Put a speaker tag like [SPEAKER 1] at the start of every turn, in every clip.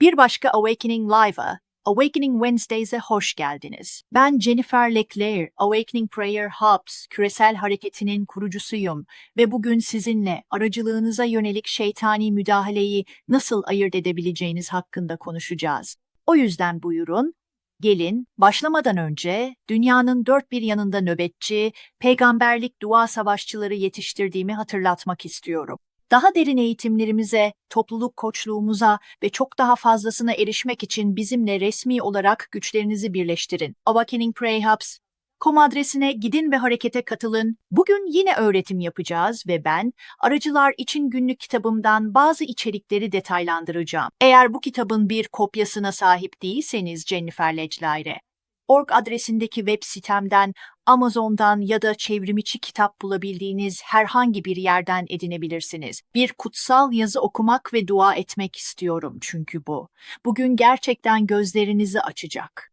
[SPEAKER 1] Bir başka Awakening Live'a, Awakening Wednesdays'e hoş geldiniz. Ben Jennifer Leclerc, Awakening Prayer Hubs, küresel hareketinin kurucusuyum ve bugün sizinle aracılığınıza yönelik şeytani müdahaleyi nasıl ayırt edebileceğiniz hakkında konuşacağız. O yüzden buyurun, gelin, başlamadan önce dünyanın dört bir yanında nöbetçi, peygamberlik dua savaşçıları yetiştirdiğimi hatırlatmak istiyorum. Daha derin eğitimlerimize, topluluk koçluğumuza ve çok daha fazlasına erişmek için bizimle resmi olarak güçlerinizi birleştirin. Awakening Pray Hubs, kom adresine gidin ve harekete katılın. Bugün yine öğretim yapacağız ve ben aracılar için günlük kitabımdan bazı içerikleri detaylandıracağım. Eğer bu kitabın bir kopyasına sahip değilseniz Jennifer Leclerc'e, org adresindeki web sitemden, Amazon'dan ya da çevrimiçi kitap bulabildiğiniz herhangi bir yerden edinebilirsiniz. Bir kutsal yazı okumak ve dua etmek istiyorum çünkü bu. Bugün gerçekten gözlerinizi açacak.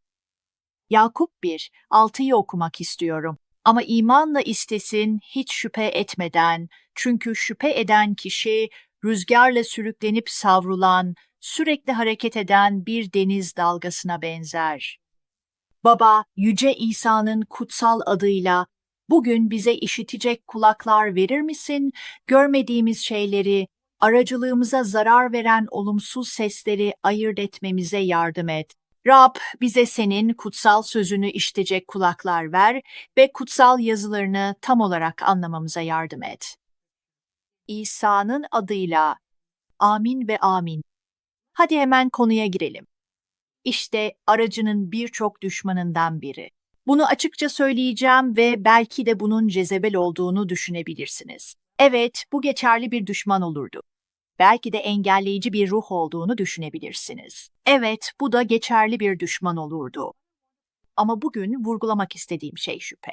[SPEAKER 1] Yakup 1, 6'yı okumak istiyorum. Ama imanla istesin hiç şüphe etmeden, çünkü şüphe eden kişi rüzgarla sürüklenip savrulan, sürekli hareket eden bir deniz dalgasına benzer. Baba, Yüce İsa'nın kutsal adıyla bugün bize işitecek kulaklar verir misin? Görmediğimiz şeyleri, aracılığımıza zarar veren olumsuz sesleri ayırt etmemize yardım et. Rab, bize senin kutsal sözünü işitecek kulaklar ver ve kutsal yazılarını tam olarak anlamamıza yardım et. İsa'nın adıyla amin ve amin. Hadi hemen konuya girelim. İşte aracının birçok düşmanından biri. Bunu açıkça söyleyeceğim ve belki de bunun Cezebel olduğunu düşünebilirsiniz. Evet, bu geçerli bir düşman olurdu. Belki de engelleyici bir ruh olduğunu düşünebilirsiniz. Evet, bu da geçerli bir düşman olurdu. Ama bugün vurgulamak istediğim şey şüphe.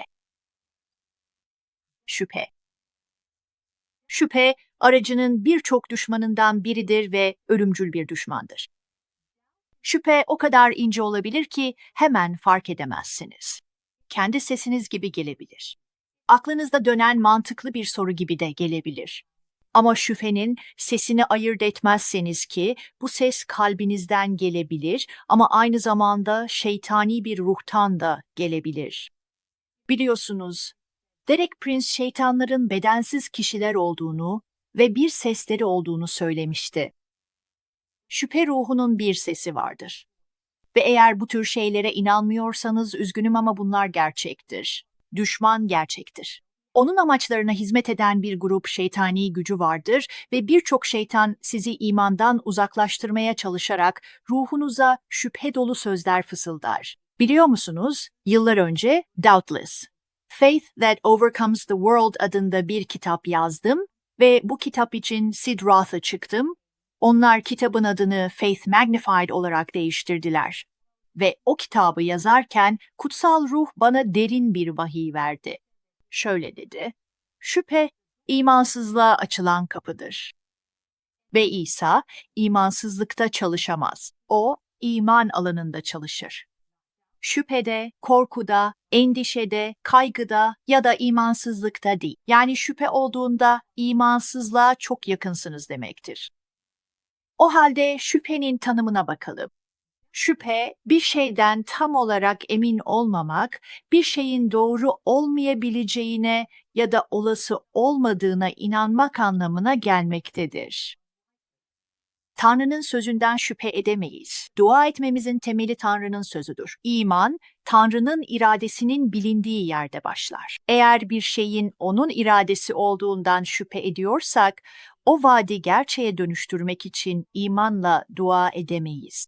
[SPEAKER 1] Şüphe. Şüphe, aracının birçok düşmanından biridir ve ölümcül bir düşmandır. Şüphe o kadar ince olabilir ki hemen fark edemezsiniz. Kendi sesiniz gibi gelebilir. Aklınızda dönen mantıklı bir soru gibi de gelebilir. Ama şüphenin sesini ayırt etmezseniz ki bu ses kalbinizden gelebilir ama aynı zamanda şeytani bir ruhtan da gelebilir. Biliyorsunuz, Derek Prince şeytanların bedensiz kişiler olduğunu ve bir sesleri olduğunu söylemişti şüphe ruhunun bir sesi vardır. Ve eğer bu tür şeylere inanmıyorsanız üzgünüm ama bunlar gerçektir. Düşman gerçektir. Onun amaçlarına hizmet eden bir grup şeytani gücü vardır ve birçok şeytan sizi imandan uzaklaştırmaya çalışarak ruhunuza şüphe dolu sözler fısıldar. Biliyor musunuz? Yıllar önce Doubtless, Faith That Overcomes the World adında bir kitap yazdım ve bu kitap için Sid Roth'a çıktım onlar kitabın adını Faith Magnified olarak değiştirdiler. Ve o kitabı yazarken kutsal ruh bana derin bir vahiy verdi. Şöyle dedi, şüphe imansızlığa açılan kapıdır. Ve İsa imansızlıkta çalışamaz. O iman alanında çalışır. Şüphede, korkuda, endişede, kaygıda ya da imansızlıkta değil. Yani şüphe olduğunda imansızlığa çok yakınsınız demektir. O halde şüphenin tanımına bakalım. Şüphe, bir şeyden tam olarak emin olmamak, bir şeyin doğru olmayabileceğine ya da olası olmadığına inanmak anlamına gelmektedir. Tanrı'nın sözünden şüphe edemeyiz. Dua etmemizin temeli Tanrı'nın sözüdür. İman, Tanrı'nın iradesinin bilindiği yerde başlar. Eğer bir şeyin onun iradesi olduğundan şüphe ediyorsak, o vaadi gerçeğe dönüştürmek için imanla dua edemeyiz.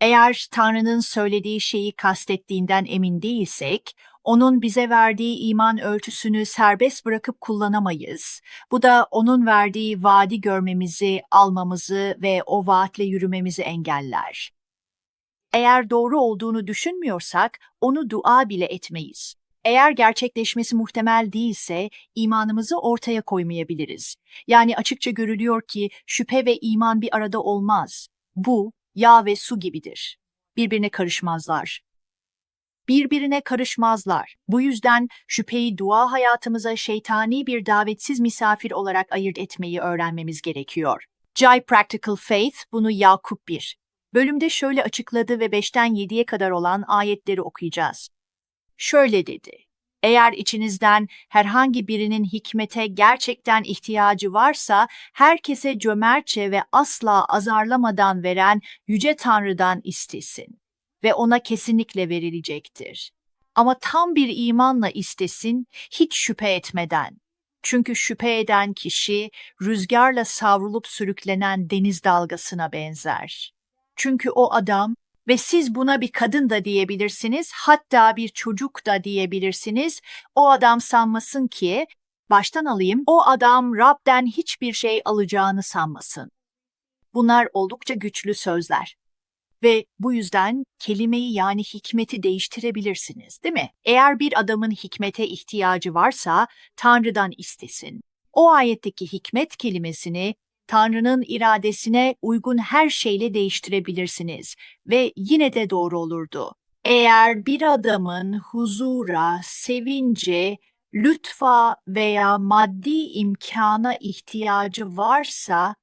[SPEAKER 1] Eğer Tanrı'nın söylediği şeyi kastettiğinden emin değilsek, onun bize verdiği iman ölçüsünü serbest bırakıp kullanamayız. Bu da onun verdiği vaadi görmemizi, almamızı ve o vaatle yürümemizi engeller. Eğer doğru olduğunu düşünmüyorsak onu dua bile etmeyiz. Eğer gerçekleşmesi muhtemel değilse imanımızı ortaya koymayabiliriz. Yani açıkça görülüyor ki şüphe ve iman bir arada olmaz. Bu yağ ve su gibidir. Birbirine karışmazlar. Birbirine karışmazlar. Bu yüzden şüpheyi dua hayatımıza şeytani bir davetsiz misafir olarak ayırt etmeyi öğrenmemiz gerekiyor. Jai Practical Faith bunu Yakup 1. Bölümde şöyle açıkladı ve 5'ten 7'ye kadar olan ayetleri okuyacağız. Şöyle dedi. Eğer içinizden herhangi birinin hikmete gerçekten ihtiyacı varsa, herkese cömertçe ve asla azarlamadan veren Yüce Tanrı'dan istesin ve ona kesinlikle verilecektir. Ama tam bir imanla istesin, hiç şüphe etmeden. Çünkü şüphe eden kişi rüzgarla savrulup sürüklenen deniz dalgasına benzer. Çünkü o adam ve siz buna bir kadın da diyebilirsiniz, hatta bir çocuk da diyebilirsiniz. O adam sanmasın ki, baştan alayım, o adam Rab'den hiçbir şey alacağını sanmasın. Bunlar oldukça güçlü sözler. Ve bu yüzden kelimeyi yani hikmeti değiştirebilirsiniz, değil mi? Eğer bir adamın hikmete ihtiyacı varsa Tanrı'dan istesin. O ayetteki hikmet kelimesini Tanrı'nın iradesine uygun her şeyle değiştirebilirsiniz ve yine de doğru olurdu. Eğer bir adamın huzura, sevince, lütfa veya maddi imkana ihtiyacı varsa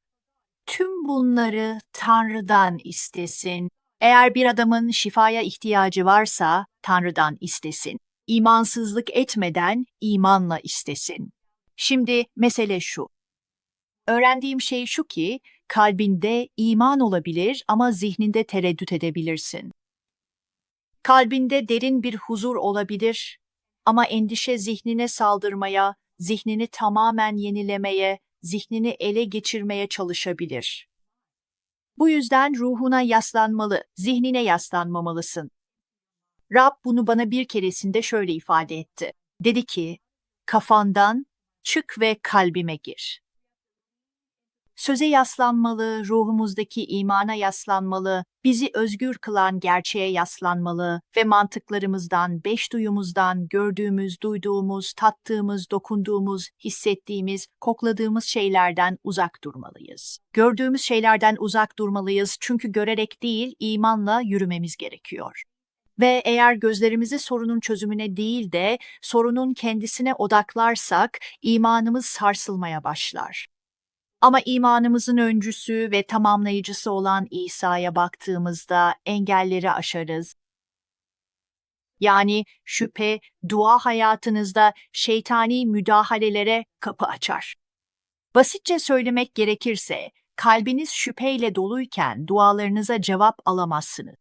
[SPEAKER 1] tüm bunları Tanrı'dan istesin. Eğer bir adamın şifaya ihtiyacı varsa Tanrı'dan istesin. İmansızlık etmeden imanla istesin. Şimdi mesele şu. Öğrendiğim şey şu ki, kalbinde iman olabilir ama zihninde tereddüt edebilirsin. Kalbinde derin bir huzur olabilir ama endişe zihnine saldırmaya, zihnini tamamen yenilemeye, zihnini ele geçirmeye çalışabilir. Bu yüzden ruhuna yaslanmalı, zihnine yaslanmamalısın. Rab bunu bana bir keresinde şöyle ifade etti. Dedi ki, kafandan çık ve kalbime gir. Söze yaslanmalı, ruhumuzdaki imana yaslanmalı, bizi özgür kılan gerçeğe yaslanmalı ve mantıklarımızdan, beş duyumuzdan, gördüğümüz, duyduğumuz, tattığımız, dokunduğumuz, hissettiğimiz, kokladığımız şeylerden uzak durmalıyız. Gördüğümüz şeylerden uzak durmalıyız çünkü görerek değil, imanla yürümemiz gerekiyor. Ve eğer gözlerimizi sorunun çözümüne değil de sorunun kendisine odaklarsak imanımız sarsılmaya başlar. Ama imanımızın öncüsü ve tamamlayıcısı olan İsa'ya baktığımızda engelleri aşarız. Yani şüphe, dua hayatınızda şeytani müdahalelere kapı açar. Basitçe söylemek gerekirse, kalbiniz şüpheyle doluyken dualarınıza cevap alamazsınız.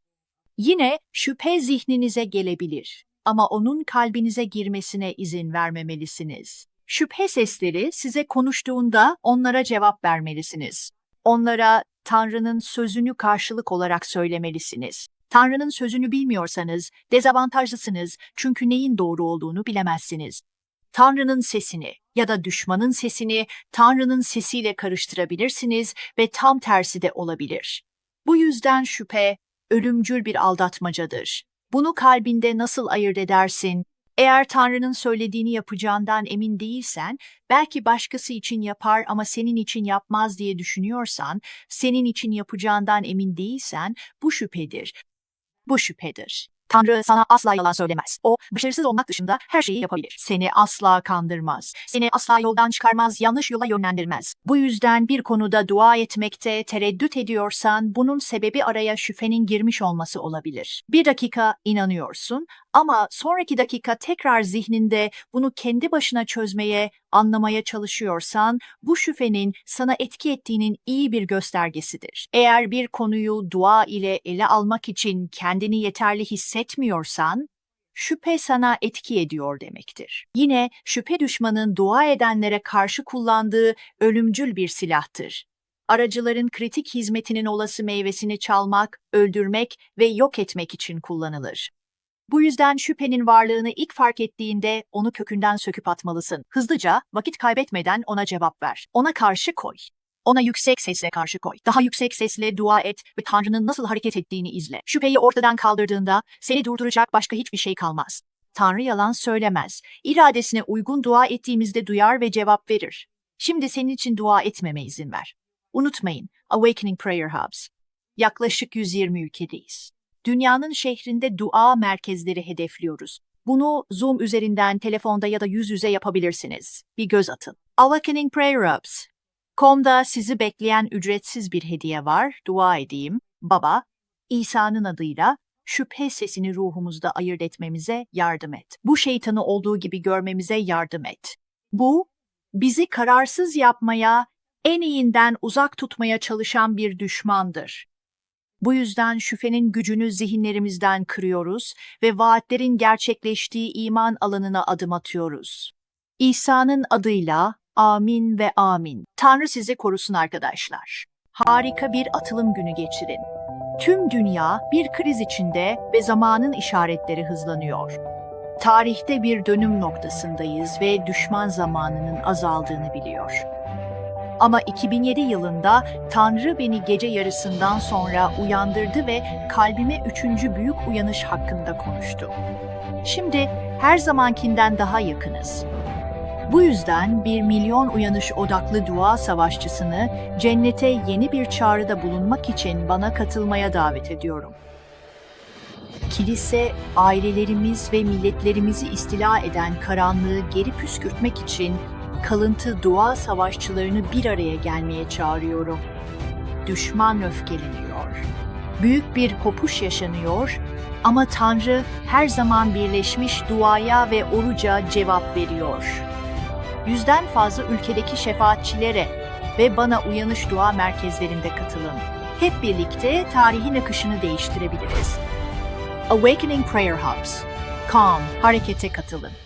[SPEAKER 1] Yine şüphe zihninize gelebilir ama onun kalbinize girmesine izin vermemelisiniz. Şüphe sesleri size konuştuğunda onlara cevap vermelisiniz. Onlara Tanrı'nın sözünü karşılık olarak söylemelisiniz. Tanrı'nın sözünü bilmiyorsanız dezavantajlısınız çünkü neyin doğru olduğunu bilemezsiniz. Tanrı'nın sesini ya da düşmanın sesini Tanrı'nın sesiyle karıştırabilirsiniz ve tam tersi de olabilir. Bu yüzden şüphe ölümcül bir aldatmacadır. Bunu kalbinde nasıl ayırt edersin? Eğer Tanrı'nın söylediğini yapacağından emin değilsen, belki başkası için yapar ama senin için yapmaz diye düşünüyorsan, senin için yapacağından emin değilsen bu şüphedir. Bu şüphedir. Tanrı sana asla yalan söylemez. O, başarısız olmak dışında her şeyi yapabilir. Seni asla kandırmaz. Seni asla yoldan çıkarmaz, yanlış yola yönlendirmez. Bu yüzden bir konuda dua etmekte tereddüt ediyorsan bunun sebebi araya şüphenin girmiş olması olabilir. Bir dakika inanıyorsun ama sonraki dakika tekrar zihninde bunu kendi başına çözmeye, anlamaya çalışıyorsan bu şüphenin sana etki ettiğinin iyi bir göstergesidir. Eğer bir konuyu dua ile ele almak için kendini yeterli hissetmiyorsan, şüphe sana etki ediyor demektir. Yine şüphe düşmanın dua edenlere karşı kullandığı ölümcül bir silahtır. Aracıların kritik hizmetinin olası meyvesini çalmak, öldürmek ve yok etmek için kullanılır. Bu yüzden şüphenin varlığını ilk fark ettiğinde onu kökünden söküp atmalısın. Hızlıca, vakit kaybetmeden ona cevap ver. Ona karşı koy. Ona yüksek sesle karşı koy. Daha yüksek sesle dua et ve Tanrı'nın nasıl hareket ettiğini izle. Şüpheyi ortadan kaldırdığında seni durduracak başka hiçbir şey kalmaz. Tanrı yalan söylemez. İradesine uygun dua ettiğimizde duyar ve cevap verir. Şimdi senin için dua etmeme izin ver. Unutmayın, Awakening Prayer Hubs. Yaklaşık 120 ülkedeyiz dünyanın şehrinde dua merkezleri hedefliyoruz. Bunu Zoom üzerinden telefonda ya da yüz yüze yapabilirsiniz. Bir göz atın. Awakening Prayer Ups. Kom'da sizi bekleyen ücretsiz bir hediye var. Dua edeyim. Baba, İsa'nın adıyla şüphe sesini ruhumuzda ayırt etmemize yardım et. Bu şeytanı olduğu gibi görmemize yardım et. Bu, bizi kararsız yapmaya, en iyinden uzak tutmaya çalışan bir düşmandır. Bu yüzden şüphenin gücünü zihinlerimizden kırıyoruz ve vaatlerin gerçekleştiği iman alanına adım atıyoruz. İsa'nın adıyla amin ve amin. Tanrı sizi korusun arkadaşlar. Harika bir atılım günü geçirin. Tüm dünya bir kriz içinde ve zamanın işaretleri hızlanıyor. Tarihte bir dönüm noktasındayız ve düşman zamanının azaldığını biliyor. Ama 2007 yılında Tanrı beni gece yarısından sonra uyandırdı ve kalbime üçüncü büyük uyanış hakkında konuştu. Şimdi her zamankinden daha yakınız. Bu yüzden bir milyon uyanış odaklı dua savaşçısını cennete yeni bir çağrıda bulunmak için bana katılmaya davet ediyorum. Kilise, ailelerimiz ve milletlerimizi istila eden karanlığı geri püskürtmek için kalıntı dua savaşçılarını bir araya gelmeye çağırıyorum. Düşman öfkeleniyor. Büyük bir kopuş yaşanıyor ama Tanrı her zaman birleşmiş duaya ve oruca cevap veriyor. Yüzden fazla ülkedeki şefaatçilere ve bana uyanış dua merkezlerinde katılın. Hep birlikte tarihin akışını değiştirebiliriz. Awakening Prayer Hubs. Calm, harekete katılın.